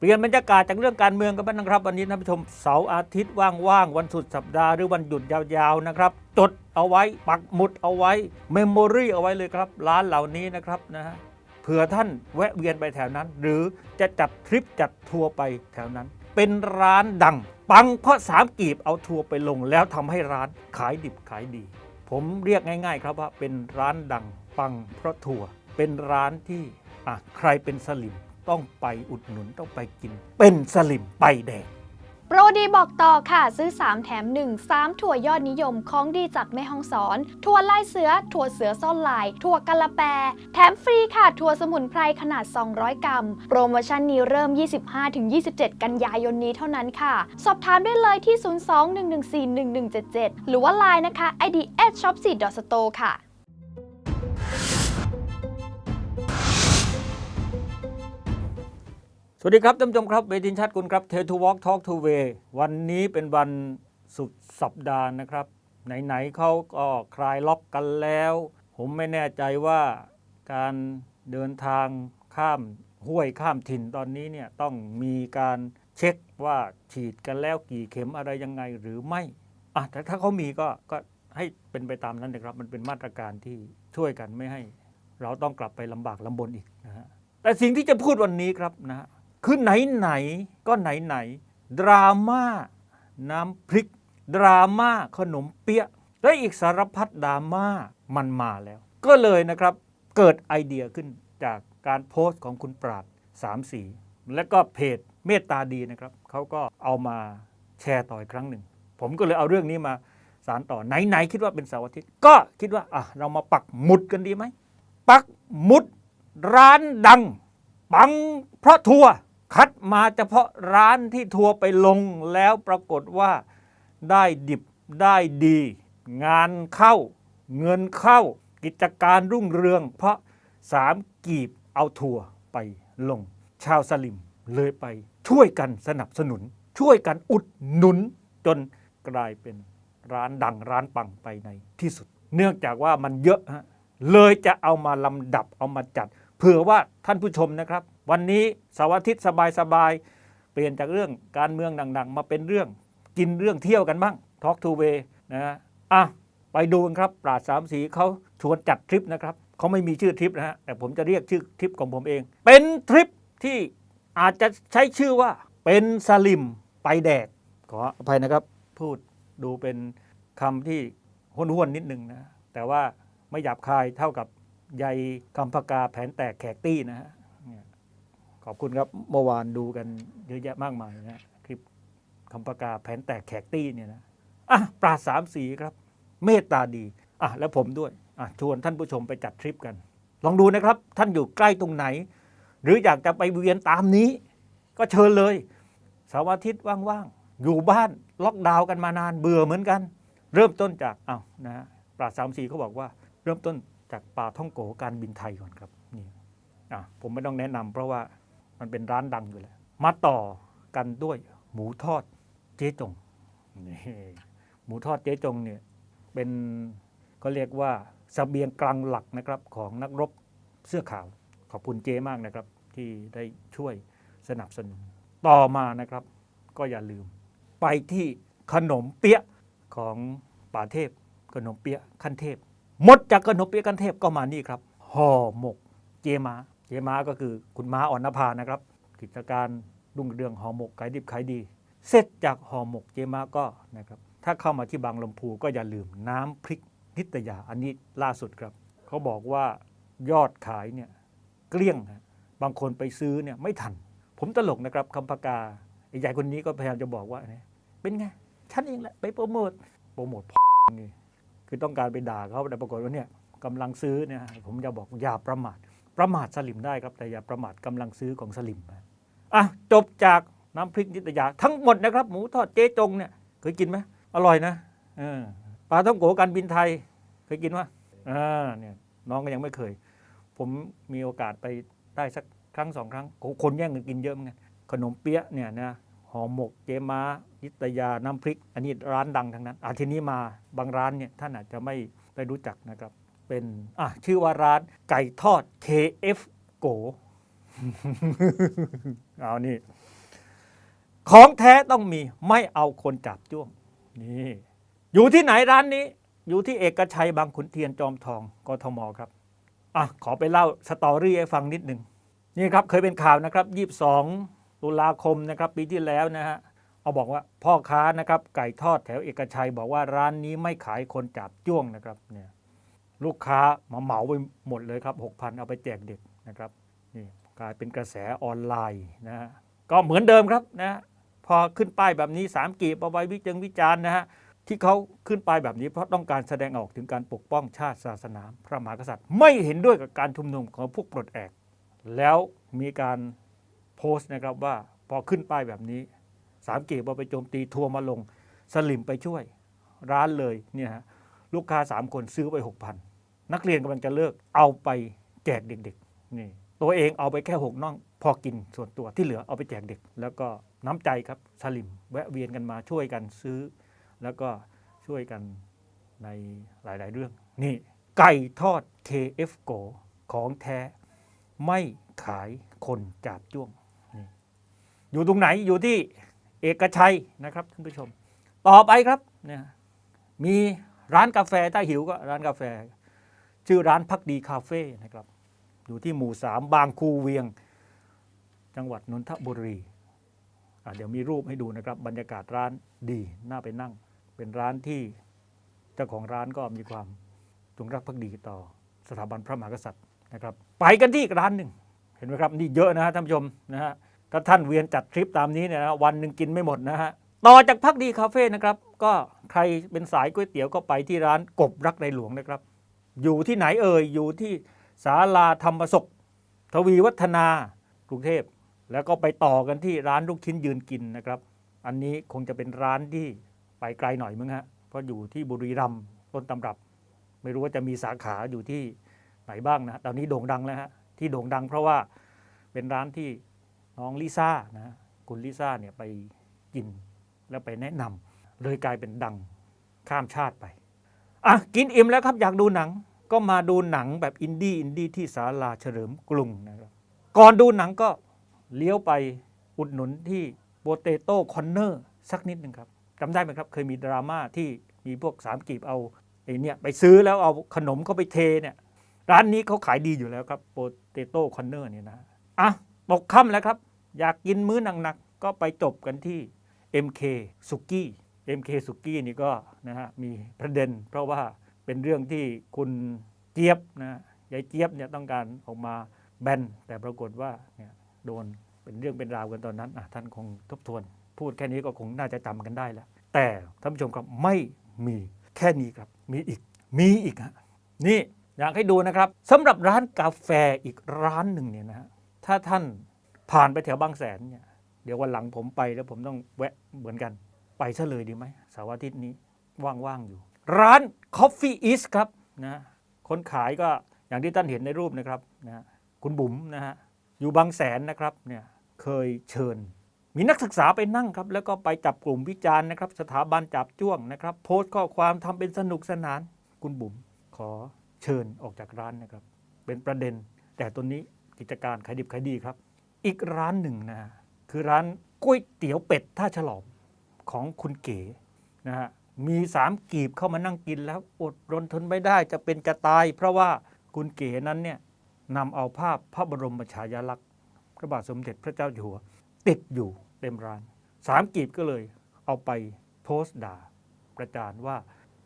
เปลี่ยนบรรยากาศจากเรื่องการเมืองกันบ้างนะครับ วันนี้ท่านผู้ชมเสาร์อาทิตย์ว่างๆวันสุดสัปดาห์หรือวันหยุดยาวๆนะครับ จดเอาไว้ปักหมุดเอาไว้เมมโมรีเอาไว้เลยครับ ร้านเหล่านี้นะครับนะฮะเผื่อท่านแวะเวียนไปแถวนั้น หรือจะจัดทริปจัดทัวร์ไปแถวนั้น เป็นร้านดัง ปังเพราะสามกีบเอาทัวร์ไปลง แล้วทำให้ร้านขายดิบขายดี ผมเรียกง่าย ๆ ครับว่าเป็นร้านดังปังเพราะทัวร์เป็นร้านที่อะใครเป็นสลิม ต้องไปอุดหนุนต้องไปกิน เป็นสลิมไปแดง โปรดีบอกต่อค่ะ ซื้อ 3 แถม 1 3 ถั่วยอดนิยมของดีจากแม่ฮ่องสอน ถั่วลายเสือ ถั่วเสือซ่อนลาย ถั่วกะละแป แถมฟรีค่ะ ถั่วสมุนไพรขนาด 200 กรัม โปรโมชั่นนี้เริ่ม 25-27 กันยายนนี้เท่านั้นค่ะ สอบถามได้เลยที่ 02-114-1177 หรือว่า Line นะคะ ID shop 4 store ค่ะ สวัสดีครับท่านผู้ชมครับเวทินชัดกุลครับเททูวอล์กทอล์กทูเววันนี้เป็นวันสุดสัปดาห์นะครับ ไหน ๆเขาก็คลายล็อกกันแล้ว ผมไม่แน่ใจว่าการเดินทางข้ามห้วยข้ามถิ่นตอนนี้เนี่ยต้องมีการเช็คว่าฉีดกันแล้วกี่เข็มอะไรยังไงหรือไม่อะแต่ถ้าเขามีก็ก็ให้เป็นไปตามนั้นนะครับ มันเป็นมาตรการที่ช่วยกันไม่ให้ เราต้องกลับไปลำบากลำบนอีกนะฮะแต่สิ่งที่จะพูดวันนี้ครับนะฮะ คือไหนไหนๆก็ไหนไหนๆดราม่าน้ำพริก ดราม่าขนมเปี๊ยะและอีกสารพัดดราม่ามันมาแล้ว ก็เลยนะครับเกิดไอเดียขึ้นจากการโพสต์ของคุณปราดสามสีและก็เพจเมตตาดีนะครับเขาก็เอามาแชร์ต่ออีกครั้งหนึ่ง ผมก็เลยเอาเรื่องนี้มาสารต่อไหนๆคิดว่าเป็นเสาร์อาทิตย์ ก็คิดว่าอะเรามาปักหมุดกันดีไหมปักหมุดร้านดังปังเพราะทัวร์ คัดมาเฉพาะร้านที่ทัวร์ไปลงแล้วปรากฏว่าได้ดิบได้ดี งานเข้า เงินเข้า กิจการรุ่งเรือง เพราะสามกีบเอาทัวร์ไปลง ชาวสลิมเลยไปช่วยกันสนับสนุน ช่วยกันอุดหนุนจนกลายเป็นร้านดังร้านปังไปในที่สุด เนื่องจากว่ามันเยอะฮะเลยจะเอามาลำดับเอามาจัด เผื่อว่าท่านผู้ชมนะครับ วันนี้เสาร์อาทิตย์สบายๆ เปลี่ยนจากเรื่องการเมืองดังๆ มาเป็นเรื่องกินเรื่องเที่ยวกันบ้าง Talk to Way นะฮะอะไปดูกันครับ ปราดสามสีเขาชวนจัดทริปนะครับเขาไม่มีชื่อทริปนะฮะแต่ผมจะเรียกชื่อทริปของผมเอง เป็นทริปที่อาจจะใช้ชื่อว่าเป็นสลิมไปแดกขออภัยนะครับ พูดดูเป็นคำที่ห้วนๆนิดนึงนะ แต่ว่าไม่หยาบคายเท่ากับใยคำพกาแผนแตกแขกตี้นะฮะ ขอบคุณครับเมื่อวานดูกันเยอะแยะมากมายนะคลิปคำพกาศแผนแตกแขกตี้เนี่ยนะอะปราสามสีครับ เมตตาดีอะแล้วผมด้วยอะชวนท่านผู้ชมไปจัดทริปกัน ลองดูนะครับ ท่านอยู่ใกล้ตรงไหน หรืออยากจะไปเวียนตามนี้ ก็เชิญเลยเสาร์อาทิตย์ว่างๆอยู่บ้านล็อกดาวน์กันมานานเบื่อเหมือนกัน เริ่มต้นจากอ้าวนะปราสามสีเขาบอกว่า เริ่มต้นจากปลาท่องโกการบินไทยก่อนครับนี่อะผมไม่ต้องแนะนำเพราะว่า มันเป็นร้านดังอยู่แล้ว มาต่อกันด้วยหมูทอดเจ๊จงนี่หมูทอดเจ๊จงเนี่ยเป็นก็เรียกว่าสเสบียงกลางหลักนะครับของนักรบเสื้อขาว ขอบคุณเจ๊มากนะครับ ที่ได้ช่วยสนับสนุน ต่อมานะครับ ก็อย่าลืม ไปที่ขนมเปี๊ยะของป่าเทพ ขนมเปี๊ยะขั้นเทพ หมดจากขนมเปี๊ยะขั้นเทพก็มานี่ครับห่อหมกเจมา เจม้าก็คือคุณม้าอ่อนนภานะครับ กิจการรุ่งเรืองห่อหมกขายดิบขายดี เสร็จจากห่อหมกเจม้าก็นะครับ ถ้าเข้ามาที่บางลำพูก็อย่าลืมน้ำพริกนิตยาอันนี้ล่าสุดครับ เขาบอกว่ายอดขายเนี่ยเกลี้ยงบางคนไปซื้อเนี่ยไม่ทัน ผมตลกนะครับคำพกาไอ้ใหญ่คนนี้ก็พยายามจะบอกว่าเนี่ยเป็นไงฉันเองแหละไปโปรโมทโปรโมทนี่คือต้องการไปด่าเขาแต่ปรากฏว่าเนี่ยกำลังซื้อเนี่ยผมจะบอกอย่าประมาท ประมาทสลิมได้ครับแต่อย่าประมาทกำลังซื้อของสลิมนะอะจบจากน้ำพริกนิตยาทั้งหมดนะครับ หมูทอดเจ๊จงเนี่ยเคยกินไหมอร่อยนะอปลาท่องโกการบินไทย เคยกินวะอ่าเนี่ยน้องก็ยังไม่เคย ผมมีโอกาสไปได้สักครั้งสองครั้ง คนแย่งกันกินเยอะเหมือนกันขนมเปี๊ยะเนี่ยนะห่อหมกเจม้านิตยาน้ำพริก อันนี้ร้านดังทั้งนั้นอาทีนี้มาบางร้านเนี่ยท่านอาจจะไม่ได้รู้จักนะครับ เป็นอะชื่อว่าร้านไก่ทอด KF โกเอานี่ ของแท้ต้องมีไม่เอาคนจับจ้วง นี่ อยู่ที่ไหนร้านนี้ อยู่ที่เอกชัยบางขุนเทียนจอมทองกทมครับ อะ ขอไปเล่าสตอรี่ให้ฟังนิดหนึ่งนี่ครับเคยเป็นข่าวนะครับ 22 ตุลาคมนะครับปีที่แล้วนะฮะเอาบอกว่าพ่อค้านะครับไก่ทอดแถวเอกชัยบอกว่าร้านนี้ไม่ขายคนจับจ้วงนะครับเนี่ย ลูกค้ามาเหมาไปหมดเลยครับ 6,000 เอาไปแจกเด็กนะครับนี่กลายเป็นกระแสออนไลน์นะฮะก็เหมือนเดิมครับนะพอขึ้นป้ายแบบนี้ 3 กีบเอาไว้วิจังวิจารณ์นะฮะที่เขาขึ้นป้ายแบบนี้เพราะต้องการแสดงออกถึงการปกป้องชาติศาสนา พระมหากษัตริย์ ไม่เห็นด้วยกับการชุมนุมของพวกปลดแอก แล้วมีการโพสต์นะครับว่าพอขึ้นป้ายแบบนี้สามกีบเอาไปโจมตีทัวร์มาลง สลิมไปช่วย ร้านเลยเนี่ยฮะลูกค้าสามคนซื้อไปหกพั นักเรียนกำลังจะเลิกเอาไปแจกเด็กๆนี่ตัวเองเอาไปแค่หกน่องพอกินส่วนตัวที่เหลือเอาไปแจกเด็ก แล้วก็น้ำใจครับสลิมแวะเวียนกันมาช่วยกันซื้อ แล้วก็ช่วยกันในหลายๆเรื่อง นี่ ไก่ทอด KF Go ของแท้ไม่ขายคนจาบจ้วงนี่อยู่ตรงไหนอยู่ที่เอกชัยนะครับท่านผู้ชม ต่อไปครับเนี่ยมีร้านกาแฟถ้าหิวก็ร้านกาแฟ ชื่อร้านพักดีคาเฟ่นะครับ อยู่ที่หมู่สามบางคูเวียง จังหวัดนนทบุรีเดี๋ยวมีรูปให้ดูนะครับ บรรยากาศร้านดีน่าไปนั่ง เป็นร้านที่เจ้าของร้านก็มีความจงรักภักดีต่อสถาบันพระมหากษัตริย์นะครับ ไปกันที่อีกร้านหนึ่งเห็นไหมครับนี่เยอะนะฮะท่านผู้ชมนะฮะถ้าท่านเวียนจัดทริปตามนี้เนี่ยนะวันหนึ่งกินไม่หมดนะฮะต่อจากพักดีคาเฟ่นะครับ ก็ใครเป็นสายก๋วยเตี๋ยวก็ไปที่ร้านกบรักในหลวงนะครับ อยู่ที่ไหนเอ่ยอยู่ที่ศาลาธรรมศกทวีวัฒนากรุงเทพ แล้วก็ไปต่อกันที่ร้านลูกชิ้นยืนกินนะครับ อันนี้คงจะเป็นร้านที่ไปไกลหน่อยมั้งฮะเพราะอยู่ที่บุรีรัมย์ต้นตำรับ ไม่รู้ว่าจะมีสาขาอยู่ที่ไหนบ้างนะตอนนี้โด่งดังแล้วฮะที่โด่งดัง เพราะว่าเป็นร้านที่น้องลิซ่านะคุณลิซ่าเนี่ยไปกินแล้วไปแนะนำเลยกลายเป็นดังข้ามชาติไปอะกินอิ่มแล้วครับอยากดูหนัง ก็มาดูหนังแบบอินดี้อินดี้ที่ศาลาเฉลิมกรุงนะครับก่อนดูหนังก็เลี้ยวไปอุดหนุนที่โ o เตโต้คอนเนอร์สักนิดหนึ่งครับจำได้ไหมครับ เคยมีดราม่าที่มีพวกสามกีบเอาไอ้เนี่ยไปซื้อแล้วเอาขนมเข้าไปเทเนี่ย ร้านนี้เขาขายดีอยู่แล้วครับโ o เตโต้คอนเนอร์เนี่ยนะอะตกค่ำแล้วครับ อยากกินมื้อหนักๆ ก็ไปจบกันที่ MK สุกี้ MK สุกี้นี่ก็นะฮะมีประเด็นเพราะว่า เป็นเรื่องที่คุณเจี๊ยบนะยายเจี๊ยบเนี่ยต้องการออกมาแบนแต่ปรากฏว่าเนี่ยโดนเป็นเรื่องเป็นราวกันตอนนั้นอะท่านคงทบทวน พูดแค่นี้ก็คงน่าจะจำกันได้แล้ว แต่ท่านผู้ชมครับไม่มีแค่นี้ครับ มีอีกมีอีกฮะนี่อยากให้ดูนะครับสำหรับร้านกาแฟอีกร้านหนึ่งเนี่ยนะฮะถ้าท่านผ่านไปแถวบางแสนเนี่ยเดี๋ยววันหลังผมไปแล้วผมต้องแวะเหมือนกัน ไปซะเลยดีไหมเสาร์อาทิตย์นี้ว่างๆอยู่ ร้าน Coffee East ครับนะคนขายก็อย่างที่ท่านเห็นในรูปนะครับนะคุณบุ๋มนะฮะอยู่บางแสนนะครับเนี่ยเคยเชิญ มีนักศึกษาไปนั่งครับ แล้วก็ไปจับกลุ่มวิจารณ์นะครับ สถาบันจับจ้วงนะครับ โพสต์ข้อความทำเป็นสนุกสนาน คุณบุ๋มขอเชิญออกจากร้านนะครับ เป็นประเด็น แต่ตัวนี้กิจการขายดิบขายดีครับ อีกร้านหนึ่งนะคือร้านก๋วยเตี๋ยวเป็ดท่าฉลอมของคุณเก๋นะฮะ มีสามกีบเข้ามานั่งกินแล้วอดรนทนไม่ได้จะเป็นจะตาย เพราะว่าคุณเก๋นั้นเนี่ยนำเอาภาพพระบรมฉายาลักษณ์พระบาทสมเด็จพระเจ้าอยู่หัว ติดอยู่เต็มร้านสามกีบก็เลยเอาไปโพสต์ด่าประจานว่า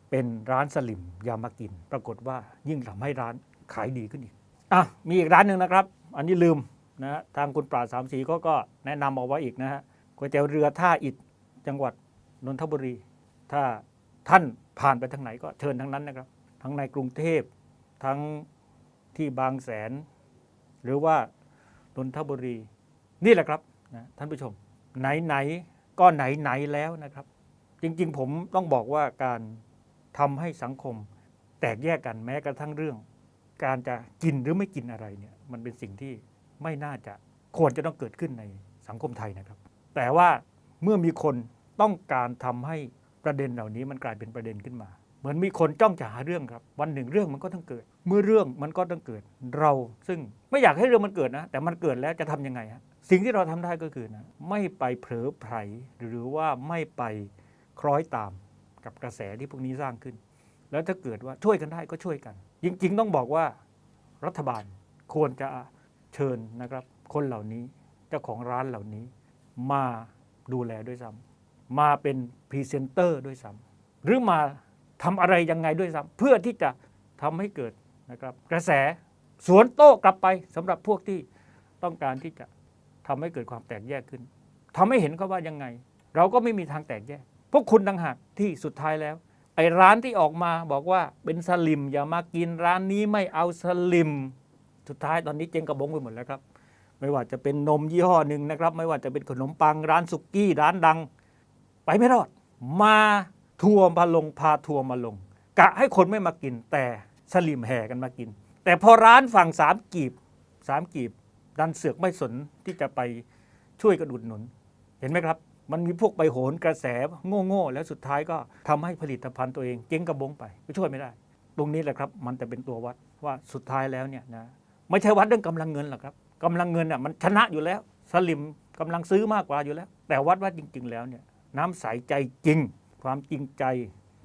เป็นร้านสลิมยามากิน ปรากฏว่ายิ่งทำให้ร้านขายดีขึ้นอีกอะมีอีกร้านหนึ่งนะครับ อันนี้ลืมนะฮะทางคุณปราสามสีก็ก็แนะนำเอาไว้อีกนะฮะก๋วยเตี๋ยวเรือท่าอิฐจังหวัดนนทบุรี ถ้าท่านผ่านไปทางไหนก็เชิญทั้งนั้นนะครับ ทั้งในกรุงเทพทั้งที่บางแสน หรือว่านนทบุรี นี่แหละครับนะท่านผู้ชม ไหนๆก็ไหนๆแล้วนะครับ จริงๆ ผมต้องบอกว่าการทำให้สังคม แตกแยกกันแม้กระทั่งเรื่อง การจะกินหรือไม่กินอะไรเนี่ย มันเป็นสิ่งที่ไม่น่าจะควรจะต้องเกิดขึ้นในสังคมไทยนะครับ แต่ว่าเมื่อมีคนต้องการทำให้ ประเด็นเหล่านี้มันกลายเป็นประเด็นขึ้นมา เหมือนมีคนจ้องจะหาเรื่องครับ วันหนึ่งเรื่องมันก็ต้องเกิด เมื่อเรื่องมันก็ต้องเกิด เราซึ่งไม่อยากให้เรื่องมันเกิดนะ แต่มันเกิดแล้วจะทำยังไงฮะสิ่งที่เราทำได้ก็คือนะไม่ไปเผลอไผลหรือว่าไม่ไปคล้อยตามกับกระแสที่พวกนี้สร้างขึ้น แล้วถ้าเกิดว่าช่วยกันได้ก็ช่วยกัน จริง ๆ ต้องบอกว่ารัฐบาลควรจะเชิญนะครับ คนเหล่านี้เจ้าของร้านเหล่านี้มาดูแลด้วยซ้ำ มาเป็นพรีเซนเตอร์ด้วยซ้ำหรือมาทำอะไรยังไงด้วยซ้ำเพื่อที่จะทำให้เกิดนะครับ กระแสสวนโต้กลับไปสำหรับพวกที่ต้องการที่จะทำให้เกิดความแตกแยกขึ้นทำให้เห็นเขาว่ายังไง เราก็ไม่มีทางแตกแยก พวกคุณต่างหากที่สุดท้ายแล้วไอ้ร้านที่ออกมาบอกว่าเป็นสลิมอย่ามากินร้านนี้ไม่เอาสลิม สุดท้ายตอนนี้เจ๊งกระบงไปหมดแล้วครับ ไม่ว่าจะเป็นนมยี่ห้อหนึ่งนะครับ ไม่ว่าจะเป็นขนมปังร้านสุกี้ร้านดัง ไปไม่รอด มาทัวร์มาลงพาทัวร์มาลง กะให้คนไม่มากิน แต่สลิมแห่กันมากิน แต่พอร้านฝั่งสามกีบสามกีบ ดันเสือกไม่สนที่จะไปช่วยกันอุดหนุน เห็นไหมครับ มันมีพวกไปโหนกระแสโง่ๆแล้วสุดท้ายก็ทำให้ผลิตภัณฑ์ตัวเองเจ๊งกระบงไปก็ช่วยไม่ได้ ตรงนี้แหละครับ มันจะเป็นตัววัดว่าสุดท้ายแล้วเนี่ยนะไม่ใช่วัดเรื่องกำลังเงินหรอกครับกำลังเงินอะมันชนะอยู่แล้ว สลิมกำลังซื้อมากกว่าอยู่แล้ว แต่วัดว่าจริง ๆ แล้วเนี่ย น้ำใสใจจริง ความจริงใจ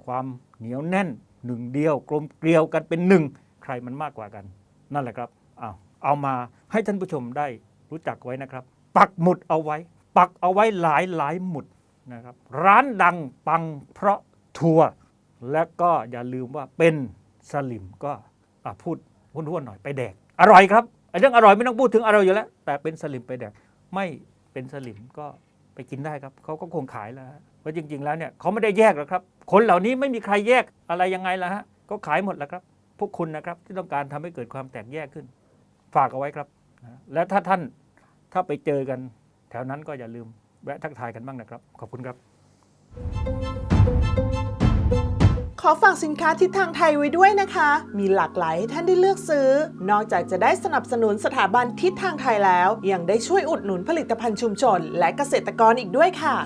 ความเหนียวแน่นหนึ่งเดียว กลมเกลียวกันเป็นหนึ่ง ใครมันมากกว่ากัน นั่นแหละครับเอาเอามาให้ท่านผู้ชมได้รู้จักไว้นะครับ ปักหมุดเอาไว้ ปักเอาไว้หลายหลายหมุดนะครับ ร้านดังปังเพราะทัวร์และก็อย่าลืมว่าเป็นสลิมก็พูดห้วนๆหน่อยไปแดก อร่อยครับเรื่องอร่อยไม่ต้องพูดถึงอร่อยอยู่แล้ว แต่เป็นสลิมไปแดก ไม่เป็นสลิมก็ ไปกินได้ครับเขาก็คงขายแล้วเพราะจริง ๆ แล้วเนี่ยเขาไม่ได้แยกหรอกครับ คนเหล่านี้ไม่มีใครแยกอะไรยังไงล่ะฮะก็ขายหมดแล้วครับ พวกคุณนะครับที่ต้องการทำให้เกิดความแตกแยกขึ้น ฝากเอาไว้ครับ และถ้าท่านถ้าไปเจอกัน แถวนั้นก็อย่าลืมแวะทักทายกันบ้างนะครับ ขอบคุณครับ ขอฝากสินค้าทิศทางไทยไว้ด้วยนะคะ มีหลากหลายให้ท่านได้เลือกซื้อ นอกจากจะได้สนับสนุนสถาบันทิศทางไทยแล้ว ยังได้ช่วยอุดหนุนผลิตภัณฑ์ชุมชน และเกษตรกรอีกด้วยค่ะ